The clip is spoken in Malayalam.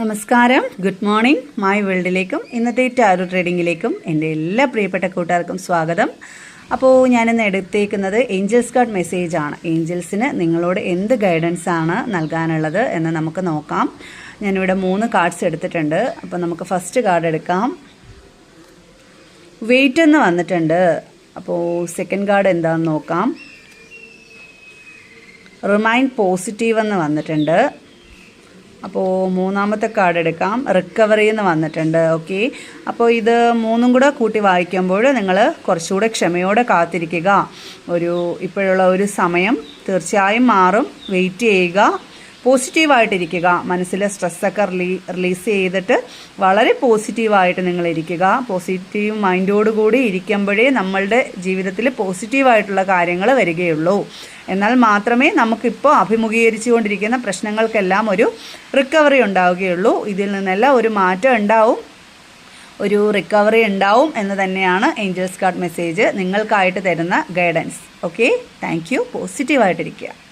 നമസ്കാരം. ഗുഡ് മോർണിംഗ് മൈ വേൾഡിലേക്കും ഇന്നത്തെ ടാരോ ട്രേഡിങ്ങിലേക്കും എന്റെ എല്ലാ പ്രിയപ്പെട്ട കൂട്ടുകാർക്കും സ്വാഗതം. അപ്പോൾ ഞാനിന്ന് എടുത്തേക്കുന്നത് ഏഞ്ചൽസ് കാർഡ് മെസ്സേജ് ആണ്. ഏഞ്ചൽസിന് നിങ്ങളോട് എന്ത് ഗൈഡൻസ് ആണ് നൽകാനുള്ളത് എന്ന് നമുക്ക് നോക്കാം. ഞാനിവിടെ മൂന്ന് കാർഡ്സ് എടുത്തിട്ടുണ്ട്. അപ്പോൾ നമുക്ക് ഫസ്റ്റ് കാർഡ് എടുക്കാം. വെയിറ്റ് എന്ന് വന്നിട്ടുണ്ട്. അപ്പോൾ സെക്കൻഡ് കാർഡ് എന്താണെന്ന് നോക്കാം. റിമൈൻഡ് പോസിറ്റീവ് എന്ന് വന്നിട്ടുണ്ട്. അപ്പോൾ മൂന്നാമത്തെ കാർഡ് എടുക്കാം. റിക്കവറി എന്ന് വന്നിട്ടുണ്ട്. ഓക്കെ അപ്പോൾ ഇത് മൂന്നും കൂടെ കൂട്ടി വായിക്കുമ്പോൾ നിങ്ങൾ കുറച്ചുകൂടെ ക്ഷമയോടെ കാത്തിരിക്കുക. ഒരു ഇപ്പോഴുള്ള ഒരു സമയം തീർച്ചയായും മാറും. വെയിറ്റ് ചെയ്യുക. പോസിറ്റീവായിട്ടിരിക്കുക. മനസ്സിലെ സ്ട്രെസ്സൊക്കെ റിലീ റിലീസ് ചെയ്തിട്ട് വളരെ പോസിറ്റീവായിട്ട് നിങ്ങൾ ഇരിക്കുക പോസിറ്റീവ് മൈൻഡോടുകൂടി ഇരിക്കുമ്പോഴേ നമ്മളുടെ ജീവിതത്തിൽ പോസിറ്റീവായിട്ടുള്ള കാര്യങ്ങൾ വരികയുള്ളൂ. എന്നാൽ മാത്രമേ നമുക്കിപ്പോൾ അഭിമുഖീകരിച്ചുകൊണ്ടിരിക്കുന്ന പ്രശ്നങ്ങൾക്കെല്ലാം ഒരു റിക്കവറി ഉണ്ടാവുകയുള്ളൂ. ഇതിൽ നിന്നെല്ലാം ഒരു മാറ്റം ഉണ്ടാവും. ഒരു റിക്കവറി ഉണ്ടാവും എന്ന് തന്നെയാണ് ഏഞ്ചൽസ് കാർഡ് മെസ്സേജ്. നിങ്ങൾക്കായിട്ട് തരുന്ന ഗൈഡൻസ്. ഓക്കെ? Thank you. പോസിറ്റീവായിട്ടിരിക്കുക.